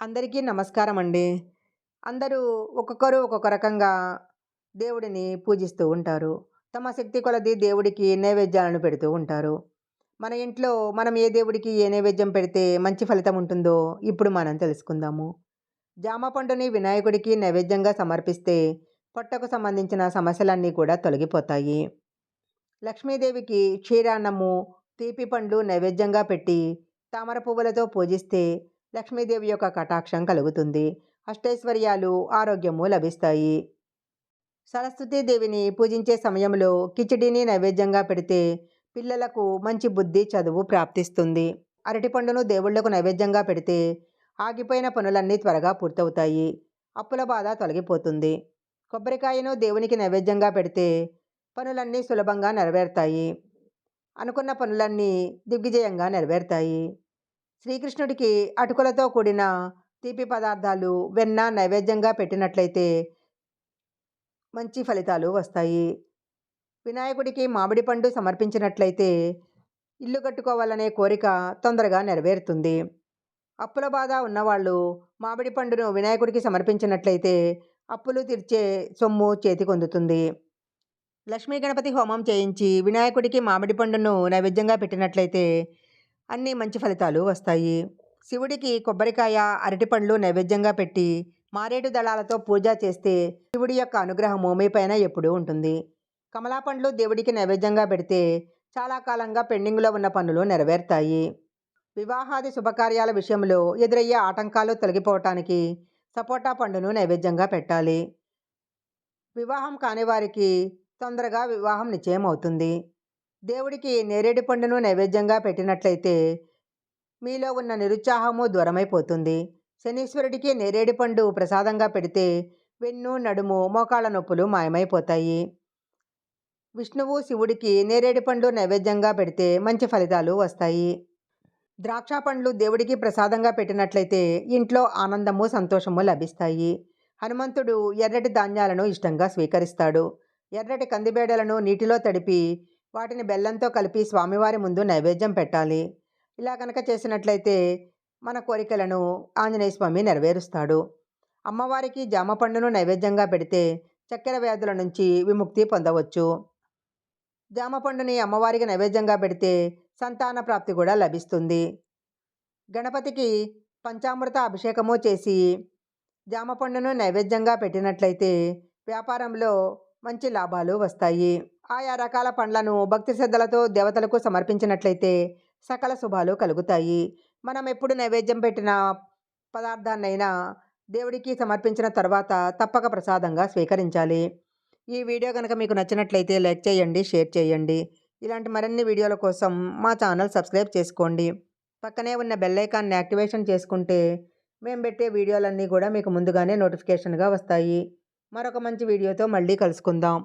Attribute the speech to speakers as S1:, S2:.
S1: అందరికీ నమస్కారం అండి. అందరూ ఒక్కొక్కరు ఒక్కొక్క రకంగా దేవుడిని పూజిస్తూ ఉంటారు. తమ శక్తి కొలది దేవుడికి నైవేద్యాలను పెడుతూ ఉంటారు. మన ఇంట్లో మనం ఏ దేవుడికి ఏ నైవేద్యం పెడితే మంచి ఫలితం ఉంటుందో ఇప్పుడు మనం తెలుసుకుందాము. జామ పండుని వినాయకుడికి నైవేద్యంగా సమర్పిస్తే పొట్టకు సంబంధించిన సమస్యలన్నీ కూడా తొలగిపోతాయి. లక్ష్మీదేవికి క్షీరాన్నము, తీపి పండ్లు నైవేద్యంగా పెట్టి తామర పువ్వులతో పూజిస్తే లక్ష్మీదేవి యొక్క కటాక్షం కలుగుతుంది. అష్టైశ్వర్యాలు, ఆరోగ్యము లభిస్తాయి. సరస్వతీదేవిని పూజించే సమయంలో కిచిడీని నైవేద్యంగా పెడితే పిల్లలకు మంచి బుద్ధి, చదువు ప్రాప్తిస్తుంది. అరటిపండును దేవుళ్ళకు నైవేద్యంగా పెడితే ఆగిపోయిన పనులన్నీ త్వరగా పూర్తవుతాయి. అప్పుల బాధ తొలగిపోతుంది. కొబ్బరికాయను దేవునికి నైవేద్యంగా పెడితే పనులన్నీ సులభంగా నెరవేరుతాయి. అనుకున్న పనులన్నీ దిగ్విజయంగా నెరవేరుతాయి. శ్రీకృష్ణుడికి అటుకులతో కూడిన తీపి పదార్థాలు, వెన్న నైవేద్యంగా పెట్టినట్లయితే మంచి ఫలితాలు వస్తాయి. వినాయకుడికి మామిడి పండు సమర్పించినట్లయితే ఇల్లు కట్టుకోవాలనే కోరిక తొందరగా నెరవేరుతుంది. అప్పుల బాధ ఉన్నవాళ్ళు మామిడి పండును వినాయకుడికి సమర్పించినట్లయితే అప్పులు తీర్చే సొమ్ము చేతికొందుతుంది. లక్ష్మీ గణపతి హోమం చేయించి వినాయకుడికి మామిడి పండును నైవేద్యంగా పెట్టినట్లయితే అన్ని మంచి ఫలితాలు వస్తాయి. శివుడికి కొబ్బరికాయ, అరటిపండ్లు నైవేద్యంగా పెట్టి మారేడు దళాలతో పూజ చేస్తే శివుడి యొక్క అనుగ్రహము మీపైన ఎప్పుడూ ఉంటుంది. కమలా పండ్లు దేవుడికి నైవేద్యంగా పెడితే చాలా కాలంగా పెండింగ్లో ఉన్న పనులు నెరవేరుతాయి. వివాహాది శుభకార్యాల విషయంలో ఎదురయ్యే ఆటంకాలు తొలగిపోవటానికి సపోటా పండును నైవేద్యంగా పెట్టాలి. వివాహం కాని వారికి తొందరగా వివాహం నిశ్చయం అవుతుంది. దేవుడికి నేరేడు పండును నైవేద్యంగా పెట్టినట్లయితే మీలో ఉన్న నిరుత్సాహము దూరమైపోతుంది. శనీశ్వరుడికి నేరేడు పండు ప్రసాదంగా పెడితే వెన్ను, నడుము, మోకాళ్ళ నొప్పులు మాయమైపోతాయి. విష్ణువు, శివుడికి నేరేడు పండు నైవేద్యంగా పెడితే మంచి ఫలితాలు వస్తాయి. ద్రాక్ష పండ్లు దేవుడికి ప్రసాదంగా పెట్టినట్లయితే ఇంట్లో ఆనందము, సంతోషము లభిస్తాయి. హనుమంతుడు ఎర్రటి ధాన్యాలను ఇష్టంగా స్వీకరిస్తాడు. ఎర్రటి కందిబేడలను నీటిలో తడిపి వాటిని బెల్లంతో కలిపి స్వామివారి ముందు నైవేద్యం పెట్టాలి. ఇలా కనుక చేసినట్లయితే మన కోరికలను ఆంజనేయ స్వామి నెరవేరుస్తాడు. అమ్మవారికి జామ పండును నైవేద్యంగా పెడితే చక్కెర వ్యాధుల నుంచి విముక్తి పొందవచ్చు. జామ పండుని అమ్మవారికి నైవేద్యంగా పెడితే సంతాన ప్రాప్తి కూడా లభిస్తుంది. గణపతికి పంచామృత అభిషేకము చేసి జామ పండును నైవేద్యంగా పెట్టినట్లయితే వ్యాపారంలో మంచి లాభాలు వస్తాయి. ఆయా రకాల పండ్లను భక్తి శ్రద్ధలతో దేవతలకు సమర్పించినట్లయితే సకల శుభాలు కలుగుతాయి. మనం ఎప్పుడు నైవేద్యం పెట్టిన పదార్థాన్నైనా దేవుడికి సమర్పించిన తర్వాత తప్పక ప్రసాదంగా స్వీకరించాలి. ఈ వీడియో కనుక మీకు నచ్చినట్లయితే లైక్ చేయండి, షేర్ చేయండి. ఇలాంటి మరిన్ని వీడియోల కోసం మా ఛానల్ సబ్స్క్రైబ్ చేసుకోండి. పక్కనే ఉన్న బెల్ ఐకాన్ని యాక్టివేషన్ చేసుకుంటే మేము పెట్టే వీడియోలన్నీ కూడా మీకు ముందుగానే నోటిఫికేషన్గా వస్తాయి. మరొక మంచి వీడియోతో మళ్ళీ కలుసుకుందాం.